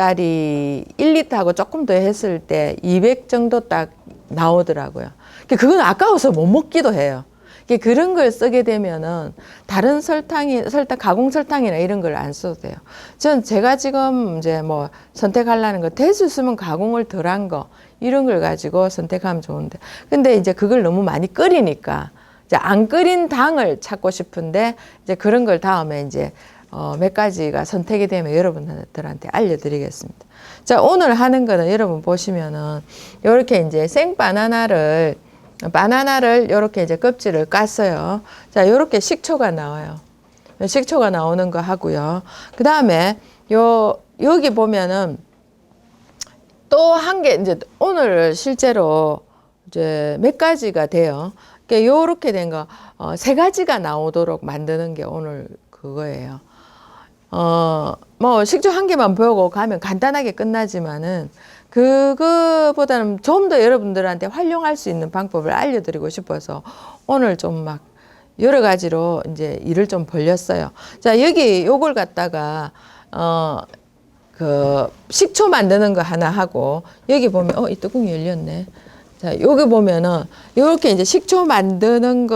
딸이 1리터하고 조금 더 했을 때 200 정도 딱 나오더라고요. 그러니까 그건 아까워서 못 먹기도 해요. 그런 걸 쓰게 되면은 다른 설탕이 설탕 가공 설탕이나 이런 걸 안 써도 돼요. 전 제가 지금 이제 뭐 선택하려는 거 대수 쓰면 가공을 덜한 거 이런 걸 가지고 선택하면 좋은데 근데 이제 그걸 너무 많이 끓이니까 이제 안 끓인 당을 찾고 싶은데 이제 그런 걸 다음에 이제 어, 몇 가지가 선택이 되면 여러분들한테 알려드리겠습니다. 자 오늘 하는 거는 여러분 보시면은 이렇게 이제 생 바나나를 바나나를 이렇게 이제 껍질을 깠어요. 자, 요렇게 식초가 나와요. 식초가 나오는 거 하고요. 그 다음에 요, 여기 보면은 또 한 개, 이제 오늘 실제로 이제 몇 가지가 돼요. 그러니까 요렇게 된 거, 어, 세 가지가 나오도록 만드는 게 오늘 그거예요. 어, 뭐 식초 한 개만 보고 가면 간단하게 끝나지만은 그거보다는 좀 더 여러분들한테 활용할 수 있는 방법을 알려드리고 싶어서 오늘 좀 막 여러 가지로 이제 일을 좀 벌렸어요. 자, 여기 요걸 갖다가, 어, 그 식초 만드는 거 하나 하고 여기 보면, 어, 이 뚜껑이 열렸네. 자, 여기 보면은 요렇게 이제 식초 만드는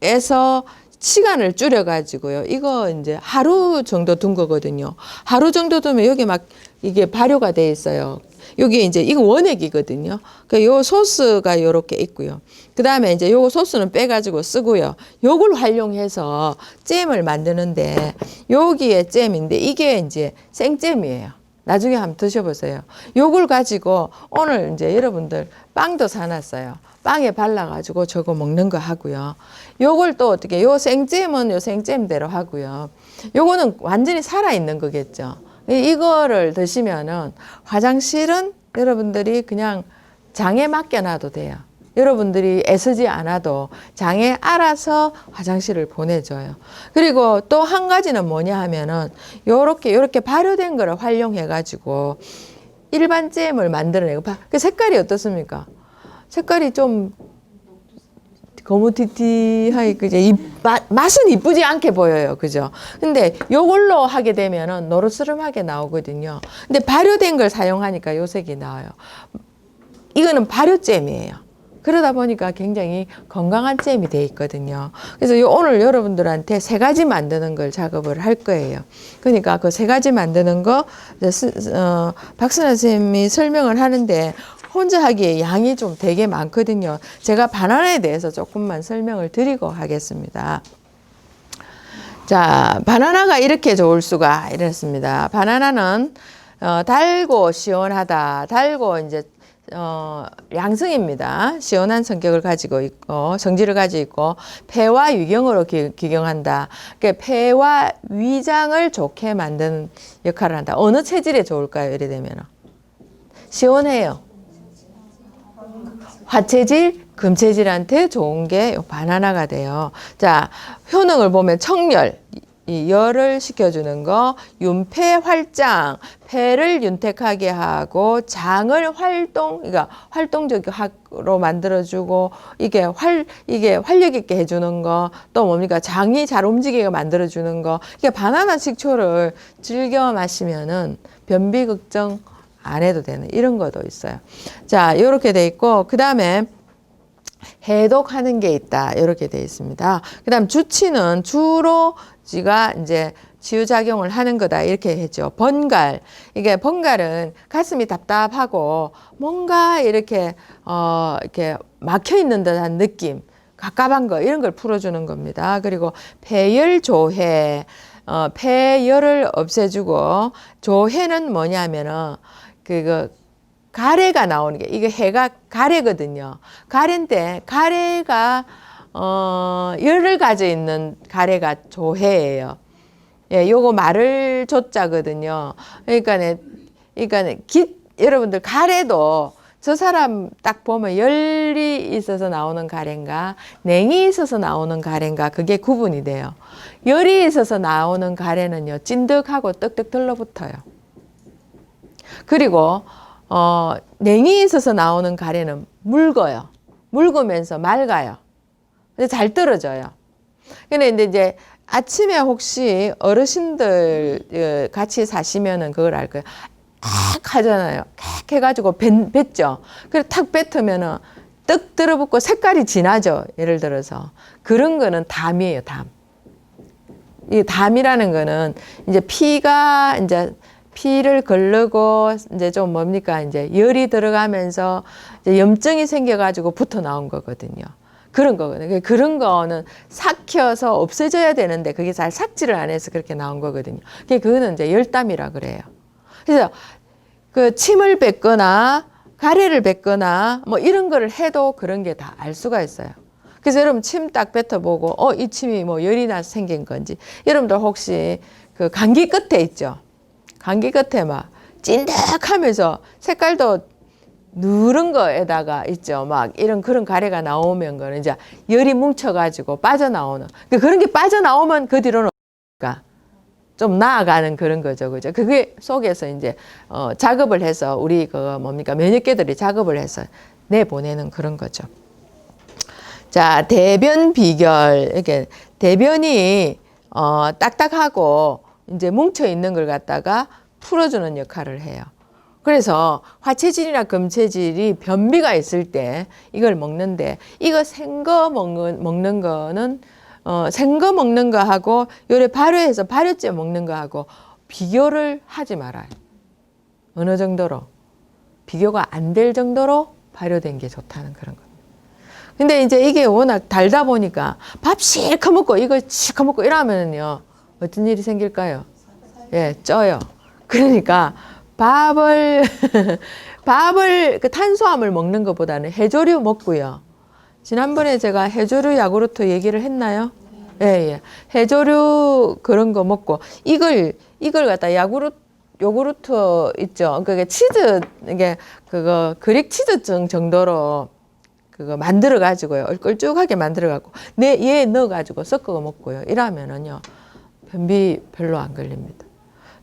거에서 시간을 줄여가지고요. 이거 이제 하루 정도 둔 거거든요. 하루 정도 두면 여기 막 이게 발효가 돼 있어요. 여기 이제 이거 원액이거든요. 그요 소스가 요렇게 있고요. 그 다음에 이제 요거 소스는 빼가지고 쓰고요. 요걸 활용해서 잼을 만드는데 여기에 잼인데 이게 이제 생잼이에요. 나중에 한번 드셔보세요. 요걸 가지고 오늘 이제 여러분들 빵도 사놨어요. 빵에 발라가지고 저거 먹는 거 하고요. 요걸 또 어떻게, 요 생잼은 요 생잼대로 하고요. 요거는 완전히 살아있는 거겠죠. 이- 이거를 드시면은 화장실은 여러분들이 그냥 장에 맡겨놔도 돼요. 여러분들이 애쓰지 않아도 장에 알아서 화장실을 보내줘요. 그리고 또 한 가지는 뭐냐 하면은 요렇게 요렇게 발효된 거를 활용해 가지고 일반 잼을 만들어내고 봐. 그 색깔이 어떻습니까? 색깔이 좀 거무튀튀하게 그죠? 이 마- 맛은 이쁘지 않게 보여요. 그죠? 근데 요걸로 하게 되면은 노르스름하게 나오거든요. 근데 발효된 걸 사용하니까 요 색이 나와요. 이거는 발효잼이에요. 그러다 보니까 굉장히 건강한 잼이 돼 있거든요. 그래서 요 오늘 여러분들한테 세 가지 만드는 걸 작업을 할 거예요. 그러니까 그 세 가지 만드는 거 어, 박순아 선생님이 설명을 하는데 혼자 하기에 양이 좀 되게 많거든요. 제가 바나나에 대해서 조금만 설명을 드리고 하겠습니다. 자, 바나나가 이렇게 좋을 수가 이렇습니다. 바나나는 어, 달고 시원하다. 달고 이제 어, 양성입니다. 시원한 성격을 가지고 있고 성질을 가지고 있고 폐와 위경으로 기, 기경한다. 그러니까 폐와 위장을 좋게 만드는 역할을 한다. 어느 체질에 좋을까요? 이래 되면 시원해요. 화체질, 금체질한테 좋은 게요 바나나가 돼요. 자, 효능을 보면 청열, 이 열을 식혀주는 거, 윤폐 활장, 폐를 윤택하게 하고 장을 활동, 그러니까 활동적으로 만들어주고 이게 활 이게 활력 있게 해주는 거, 또 뭡니까 장이 잘 움직이게 만들어주는 거. 이게 바나나 식초를 즐겨 마시면은 변비 걱정 안 해도 되는 이런 것도 있어요. 자, 이렇게 돼 있고 그 다음에 해독하는 게 있다. 이렇게 돼 있습니다. 그 다음 주치는 주로 지가 이제 치유작용을 하는 거다. 이렇게 했죠. 번갈. 이게 번갈은 가슴이 답답하고 뭔가 이렇게, 어, 이렇게 막혀 있는 듯한 느낌. 갑갑한 거, 이런 걸 풀어주는 겁니다. 그리고 폐열 조해. 어, 폐열을 없애주고, 조해는 뭐냐면은, 그거, 가래가 나오는 게 이게 해가 가래거든요. 가래인데 가래가 어 열을 가져 있는 가래가 조해예요. 예, 요거 말을 조자거든요. 그러니까네 그러니까는 기 여러분들 가래도 저 사람 딱 보면 열이 있어서 나오는 가래인가 냉이 있어서 나오는 가래인가 그게 구분이 돼요. 열이 있어서 나오는 가래는요 찐득하고 떡떡 들러붙어요. 그리고 어, 냉이 있어서 나오는 가래는 묽어요. 묽으면서 맑아요. 근데 잘 떨어져요. 근데 이제 아침에 혹시 어르신들 어, 같이 사시면은 그걸 알 거예요. 탁 하잖아요. 탁 해가지고 뱉, 뱉죠. 그래 탁 뱉으면은 떡 들어붙고 색깔이 진하죠. 예를 들어서 그런 거는 담이에요. 담. 이 담이라는 거는 이제 피가 이제 피를 걸르고 이제 좀 뭡니까 이제 열이 들어가면서 이제 염증이 생겨가지고 붙어 나온 거거든요. 그런 거거든요. 그러니까 그런 거는 삭혀서 없어져야 되는데 그게 잘 삭지를 안 해서 그렇게 나온 거거든요. 그게 그거는 이제 열담이라 그래요. 그래서 그 침을 뱉거나 가래를 뱉거나 뭐 이런 거를 해도 그런 게 다 알 수가 있어요. 그래서 여러분 침 딱 뱉어보고 어 이 침이 뭐 열이 나서 생긴 건지 여러분들 혹시 그 감기 끝에 있죠. 감기 끝에 막 찐득하면서 색깔도 누른 거에다가 있죠. 막 이런 그런 가래가 나오면 거는 이제 열이 뭉쳐가지고 빠져나오는 그 그런 게 빠져나오면 그 뒤로는 좀 나아가는 그런 거죠, 그죠? 그게 속에서 이제 어, 작업을 해서 우리 그 뭡니까 면역계들이 작업을 해서 내보내는 그런 거죠. 자, 대변 비결. 이렇게 대변이 어, 딱딱하고 이제 뭉쳐 있는 걸 갖다가 풀어주는 역할을 해요. 그래서 화체질이나 금체질이 변비가 있을 때 이걸 먹는데 이거 생거 먹는, 먹는 거는 어, 생거 먹는 거 하고 요래 발효해서 발효째 먹는 거 하고 비교를 하지 말아요. 어느 정도로 비교가 안 될 정도로 발효된 게 좋다는 그런 겁니다. 근데 이제 이게 워낙 달다 보니까 밥 실컷 먹고 이거 실컷 먹고 이러면은요 어떤 일이 생길까요? 예, 쪄요. 그러니까 밥을 밥을 그 탄수화물 먹는 것보다는 해조류 먹고요. 지난번에 제가 해조류 야구르트 얘기를 했나요? 예, 예. 해조류 그런 거 먹고 이걸 이걸 갖다 야구르트 요구르트 있죠. 그게 치즈 이게 그거 그릭 치즈증 정도로 그거 만들어 가지고요. 얼굴쭉하게 만들어 갖고 내얘 넣어 가지고 섞어 먹고요. 이러면은요. 변비 별로 안 걸립니다.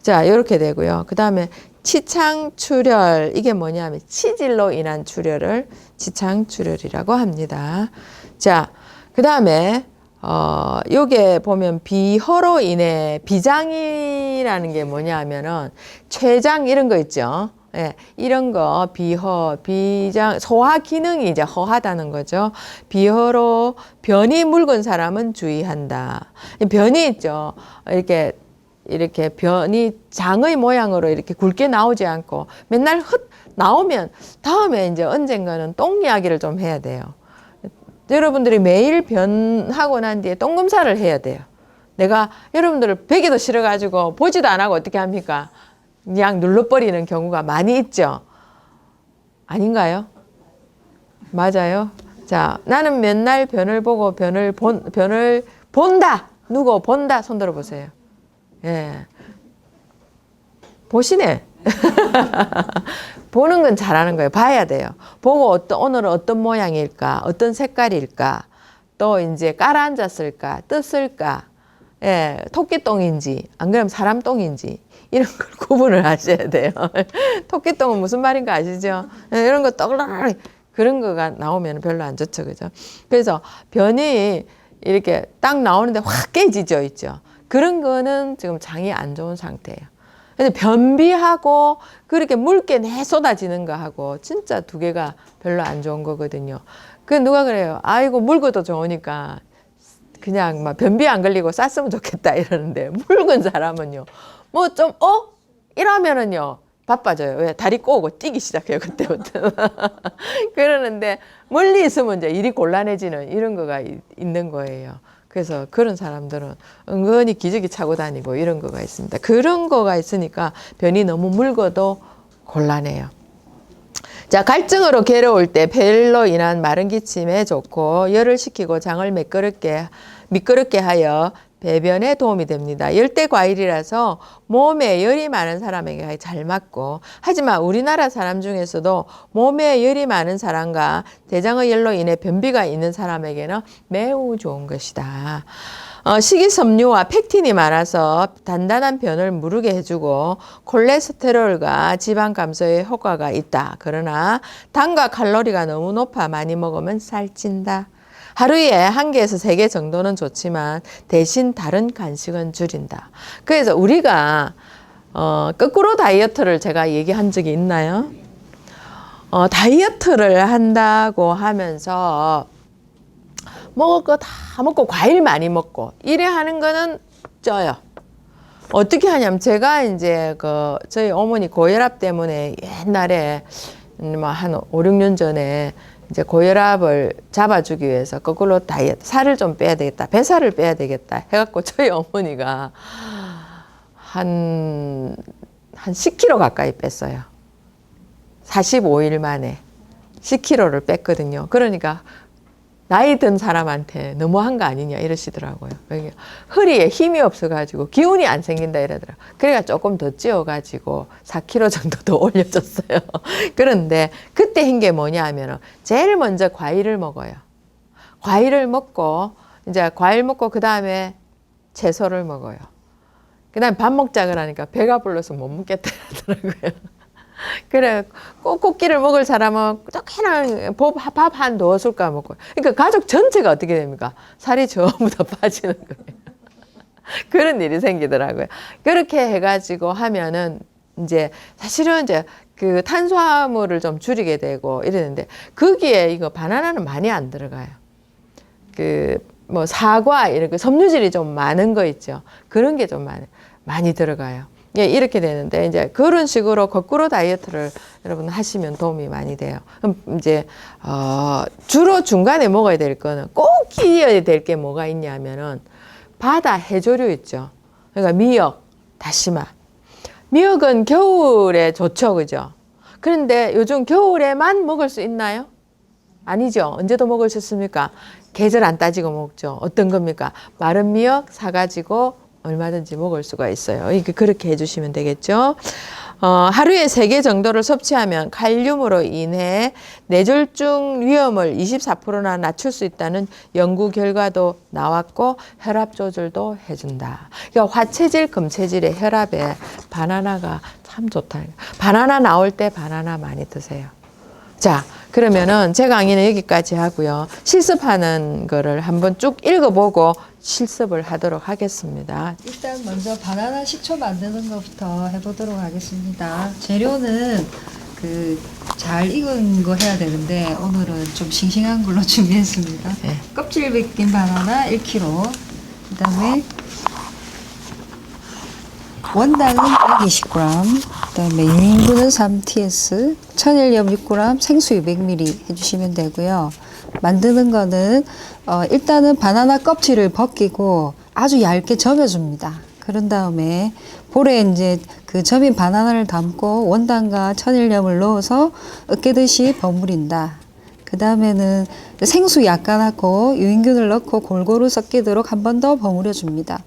자, 이렇게 되고요. 그다음에 치창 출혈 이게 뭐냐면 치질로 인한 출혈을 치창 출혈이라고 합니다. 자, 그 다음에 어, 요게 보면 비허로 인해 비장이라는 게 뭐냐면은 췌장 이런 거 있죠. 예, 이런 거 비허, 비장, 소화 기능이 이제 허하다는 거죠. 비허로 변이 묽은 사람은 주의한다. 이 변이 있죠. 이렇게 이렇게 변이 장의 모양으로 이렇게 굵게 나오지 않고 맨날 흩 나오면 다음에 이제 언젠가는 똥 이야기를 좀 해야 돼요. 여러분들이 매일 변하고 난 뒤에 똥 검사를 해야 돼요. 내가 여러분들을 베기도 싫어가지고 보지도 안 하고 어떻게 합니까? 그냥 눌러버리는 경우가 많이 있죠. 아닌가요? 맞아요. 자, 나는 맨날 변을 보고 변을 본, 변을 본다. 누구 본다. 손 들어 보세요. 예. 보시네. 보는 건 잘하는 거예요. 봐야 돼요. 보고 어떤 오늘은 어떤 모양일까, 어떤 색깔일까, 또 이제 깔아 앉았을까, 떴을까, 예, 토끼똥인지, 안 그러면 사람 똥인지 이런 걸 구분을 하셔야 돼요. 토끼똥은 무슨 말인가 아시죠? 예, 이런 거 떡락 그런 거가 나오면 별로 안 좋죠, 그죠? 그래서 변이 이렇게 딱 나오는데 확 깨지죠, 있죠. 그런 거는 지금 장이 안 좋은 상태예요. 근데 변비하고 그렇게 묽게 내 쏟아지는 거하고 진짜 두 개가 별로 안 좋은 거거든요. 그 누가 그래요? 아이고 묽어도 좋으니까 그냥 막 변비 안 걸리고 쌌으면 좋겠다 이러는데 묽은 사람은요. 뭐 좀 어? 이러면은요. 바빠져요. 왜? 다리 꼬고 뛰기 시작해요. 그때부터. 그러는데 멀리 있으면 이제 일이 곤란해지는 이런 거가 이- 있는 거예요. 그래서 그런 사람들은 은근히 기저귀 차고 다니고 이런 거가 있습니다. 그런 거가 있으니까 변이 너무 묽어도 곤란해요. 자, 갈증으로 괴로울 때 폐열로 인한 마른 기침에 좋고 열을 식히고 장을 매끄럽게 미끄럽게 하여 배변에 도움이 됩니다. 열대 과일이라서 몸에 열이 많은 사람에게 잘 맞고 하지만 우리나라 사람 중에서도 몸에 열이 많은 사람과 대장의 열로 인해 변비가 있는 사람에게는 매우 좋은 것이다. 어, 식이섬유와 팩틴이 많아서 단단한 변을 무르게 해주고 콜레스테롤과 지방 감소에 효과가 있다. 그러나 당과 칼로리가 너무 높아 많이 먹으면 살찐다. 하루에 한 개에서 세 개 정도는 좋지만 대신 다른 간식은 줄인다. 그래서 우리가 어, 거꾸로 다이어트를 제가 얘기한 적이 있나요? 어, 다이어트를 한다고 하면서 먹을 거 다 먹고 과일 많이 먹고 이래 하는 거는 쪄요. 어떻게 하냐면 제가 이제 그 저희 어머니 고혈압 때문에 옛날에 뭐한 5, 6년 전에 이제 고혈압을 잡아주기 위해서 거꾸로 다이어트 살을 좀 빼야 되겠다 배살을 빼야 되겠다 해갖고 저희 어머니가 한, 한 10kg 가까이 뺐어요. 45일 만에 10kg를 뺐거든요. 그러니까 나이 든 사람한테 너무한 거 아니냐 이러시더라고요. 허리에 힘이 없어가지고 기운이 안 생긴다 이러더라고요. 그래가 조금 더 찌어가지고 4kg 정도 더 올려줬어요. 그런데 그때 한 게 뭐냐 하면은 제일 먼저 과일을 먹어요. 과일을 먹고 이제 과일 먹고 그 다음에 채소를 먹어요. 그다음 밥 먹자 그러니까 배가 불러서 못 먹겠다 하더라고요. 그래 꼭꼭기를 먹을 사람은 조그만 밥한 두어 숟갈 먹고 그러니까 가족 전체가 어떻게 됩니까? 살이 전부 다 빠지는 거예요. 그런 일이 생기더라고요. 그렇게 해가지고 하면은 이제 사실은 이제 그 탄수화물을 좀 줄이게 되고 이러는데 거기에 이거 바나나는 많이 안 들어가요. 그 뭐 사과 이렇게 섬유질이 좀 많은 거 있죠. 그런 게 좀 많이 많이 들어가요. 예, 이렇게 되는데 이제 그런 식으로 거꾸로 다이어트를 여러분 하시면 도움이 많이 돼요. 그럼 이제 어 주로 중간에 먹어야 될 거는 꼭 끼어야 될 게 뭐가 있냐면은 바다 해조류 있죠. 그러니까 미역, 다시마. 미역은 겨울에 좋죠, 그죠? 그런데 요즘 겨울에만 먹을 수 있나요? 아니죠. 언제도 먹을 수 있습니까? 계절 안 따지고 먹죠. 어떤 겁니까? 마른 미역 사가지고 얼마든지 먹을 수가 있어요. 이게 그렇게 해주시면 되겠죠. 어, 하루에 세 개 정도를 섭취하면 칼륨으로 인해 뇌졸중 위험을 24%나 낮출 수 있다는 연구 결과도 나왔고 혈압 조절도 해준다. 그러니까 화체질, 금체질의 혈압에 바나나가 참 좋다. 바나나 나올 때 바나나 많이 드세요. 자, 그러면은 제 강의는 여기까지 하고요. 실습하는 거를 한번 쭉 읽어보고 실습을 하도록 하겠습니다. 일단 먼저 바나나 식초 만드는 것부터 해보도록 하겠습니다. 재료는 그 잘 익은 거 해야 되는데 오늘은 좀 싱싱한 걸로 준비했습니다. 네. 껍질 벗긴 바나나 1kg. 그다음에 원당은 120g. 그다음에 유인분은 3TS. 천일염 6g, 생수 200ml 해주시면 되고요. 만드는 거는 어, 일단은 바나나 껍질을 벗기고 아주 얇게 점여줍니다. 그런 다음에 볼에 이제 그 점인 바나나를 담고 원당과 천일염을 넣어서 으깨듯이 버무린다. 그 다음에는 생수 약간 하고 유인균을 넣고 골고루 섞이도록 한 번 더 버무려 줍니다.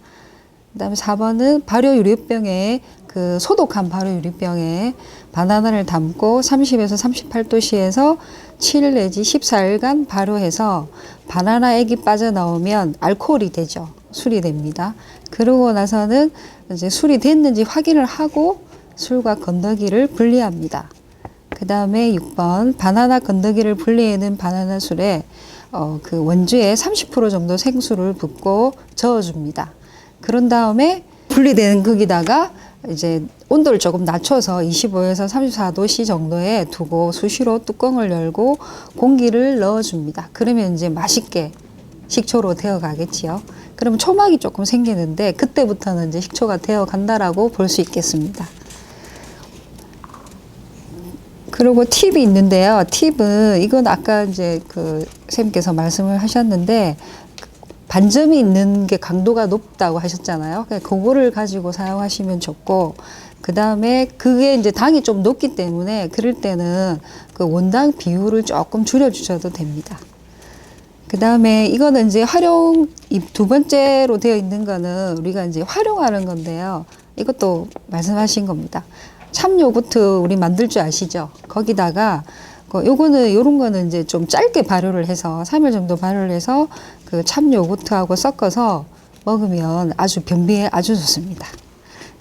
그다음에 4번은 발효 유리병에 그 소독한 발효 유리병에 바나나를 담고 30에서 38도씨에서 7 내지 14일간 발효해서 바나나 액이 빠져나오면 알코올이 되죠. 술이 됩니다. 그러고 나서는 이제 술이 됐는지 확인을 하고 술과 건더기를 분리합니다. 그 다음에 6번 바나나 건더기를 분리해낸 바나나 술에 어, 그 원주에 30% 정도 생수를 붓고 저어줍니다. 그런 다음에 분리된 거기다가 이제 온도를 조금 낮춰서 25에서 34도씨 정도에 두고 수시로 뚜껑을 열고 공기를 넣어줍니다. 그러면 이제 맛있게 식초로 되어 가겠지요. 그러면 초막이 조금 생기는데 그때부터는 이제 식초가 되어 간다라고 볼 수 있겠습니다. 그리고 팁이 있는데요. 팁은 이건 아까 이제 그 선생님께서 말씀을 하셨는데 반점이 있는 게 강도가 높다고 하셨잖아요. 그러니까 그거를 가지고 사용하시면 좋고 그 다음에 그게 이제 당이 좀 높기 때문에 그럴 때는 그 원당 비율을 조금 줄여주셔도 됩니다. 그 다음에 이거는 이제 활용 이두 번째로 되어 있는 거는 우리가 이제 활용하는 건데요. 이것도 말씀하신 겁니다. 참 요거트 우리 만들 줄 아시죠? 거기다가 그 요거는 요런 거는 이제 좀 짧게 발효를 해서 3일 정도 발효를 해서 그 참 요거트하고 섞어서 먹으면 아주 변비에 아주 좋습니다.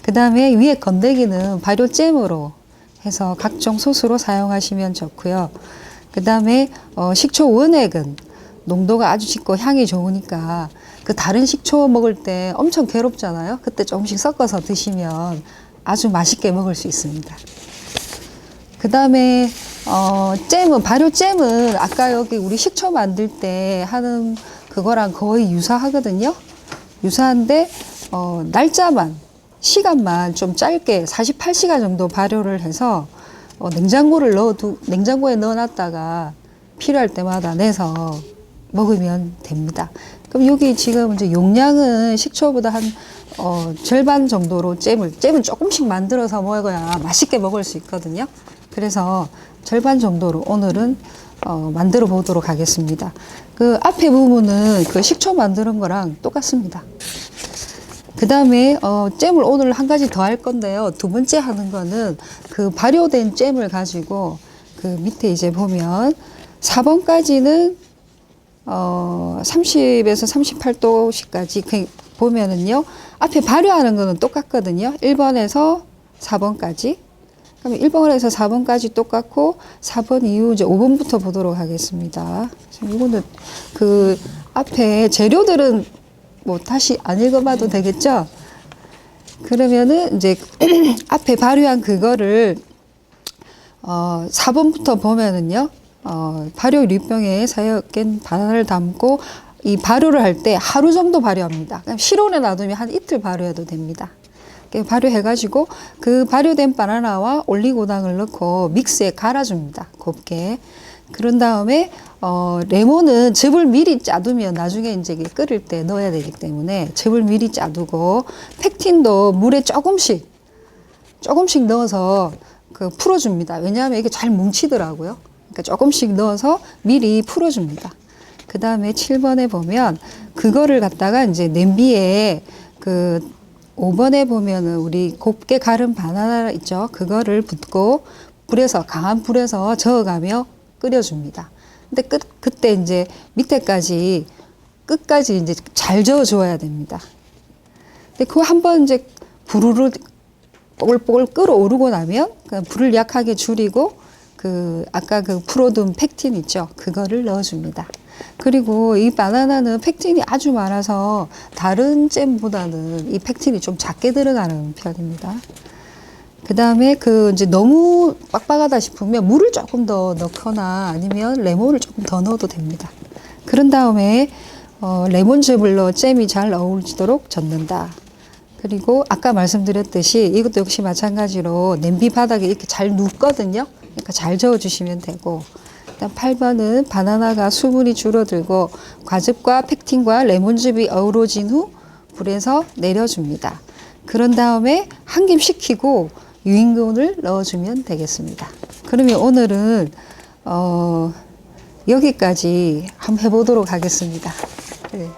그 다음에 위에 건더기는 발효잼으로 해서 각종 소스로 사용하시면 좋고요. 그 다음에 어, 식초 원액은 농도가 아주 짙고 향이 좋으니까 그 다른 식초 먹을 때 엄청 괴롭잖아요. 그때 조금씩 섞어서 드시면 아주 맛있게 먹을 수 있습니다. 그 다음에 어, 잼은 발효 잼은 아까 여기 우리 식초 만들 때 하는 그거랑 거의 유사하거든요. 유사한데 어, 날짜만 시간만 좀 짧게 48시간 정도 발효를 해서 어, 냉장고를 넣어두 냉장고에 넣어놨다가 필요할 때마다 내서 먹으면 됩니다. 그럼 여기 지금 이제 용량은 식초보다 한 어, 절반 정도로 잼을 잼을 조금씩 만들어서 먹어야 맛있게 먹을 수 있거든요. 그래서 절반 정도로 오늘은 어, 만들어 보도록 하겠습니다. 그 앞에 부분은 그 식초 만드는 거랑 똑같습니다. 그 다음에 어, 잼을 오늘 한 가지 더 할 건데요. 두 번째 하는 거는 그 발효된 잼을 가지고 그 밑에 이제 보면 4번까지는 어, 30에서 38도씨까지 그 보면은요. 앞에 발효하는 거는 똑같거든요. 1번에서 4번까지. 그러면 1번에서 4번까지 똑같고 4번 이후 이제 5번부터 보도록 하겠습니다. 이거는 그 앞에 재료들은 뭐 다시 안 읽어봐도 되겠죠? 그러면은 이제 앞에 발효한 그거를 어 4번부터 보면은요. 어 발효 유리병에 사역된 바나나를 담고 이 발효를 할 때 하루 정도 발효합니다. 실온에 놔두면 한 이틀 발효해도 됩니다. 이렇게 발효해가지고 그 발효된 바나나와 올리고당을 넣고 믹스에 갈아줍니다. 곱게. 그런 다음에 어, 레몬은 즙을 미리 짜두면 나중에 이제 끓일 때 넣어야 되기 때문에 즙을 미리 짜두고 팩틴도 물에 조금씩 조금씩 넣어서 그 풀어줍니다. 왜냐하면 이게 잘 뭉치더라고요. 그러니까 조금씩 넣어서 미리 풀어줍니다. 그 다음에 7번에 보면 그거를 갖다가 이제 냄비에 그 5번에 보면은 우리 곱게 갈은 바나나 있죠. 그거를 붓고 불에서 강한 불에서 저어가며 끓여줍니다. 근데 끝 그때 이제 밑에까지 끝까지 이제 잘 저어줘야 됩니다. 근데 그거 한번 이제 부르르 뽀글뽀글 끓어오르고 나면 그 불을 약하게 줄이고 그 아까 그 풀어둔 팩틴 있죠. 그거를 넣어줍니다. 그리고 이 바나나는 팩틴이 아주 많아서 다른 잼보다는 이 팩틴이 좀 작게 들어가는 편입니다. 그 다음에 그 이제 너무 빡빡하다 싶으면 물을 조금 더 넣거나 아니면 레몬을 조금 더 넣어도 됩니다. 그런 다음에 어, 레몬즙을 넣어 잼이 잘 어울리도록 젓는다. 그리고 아까 말씀드렸듯이 이것도 역시 마찬가지로 냄비 바닥에 이렇게 잘 눕거든요. 그러니까 잘 저어주시면 되고. 일단 8번은 바나나가 수분이 줄어들고 과즙과 팩틴과 레몬즙이 어우러진 후 불에서 내려줍니다. 그런 다음에 한 김 식히고 유인근을 넣어주면 되겠습니다. 그러면 오늘은 어, 여기까지 한번 해보도록 하겠습니다. 네.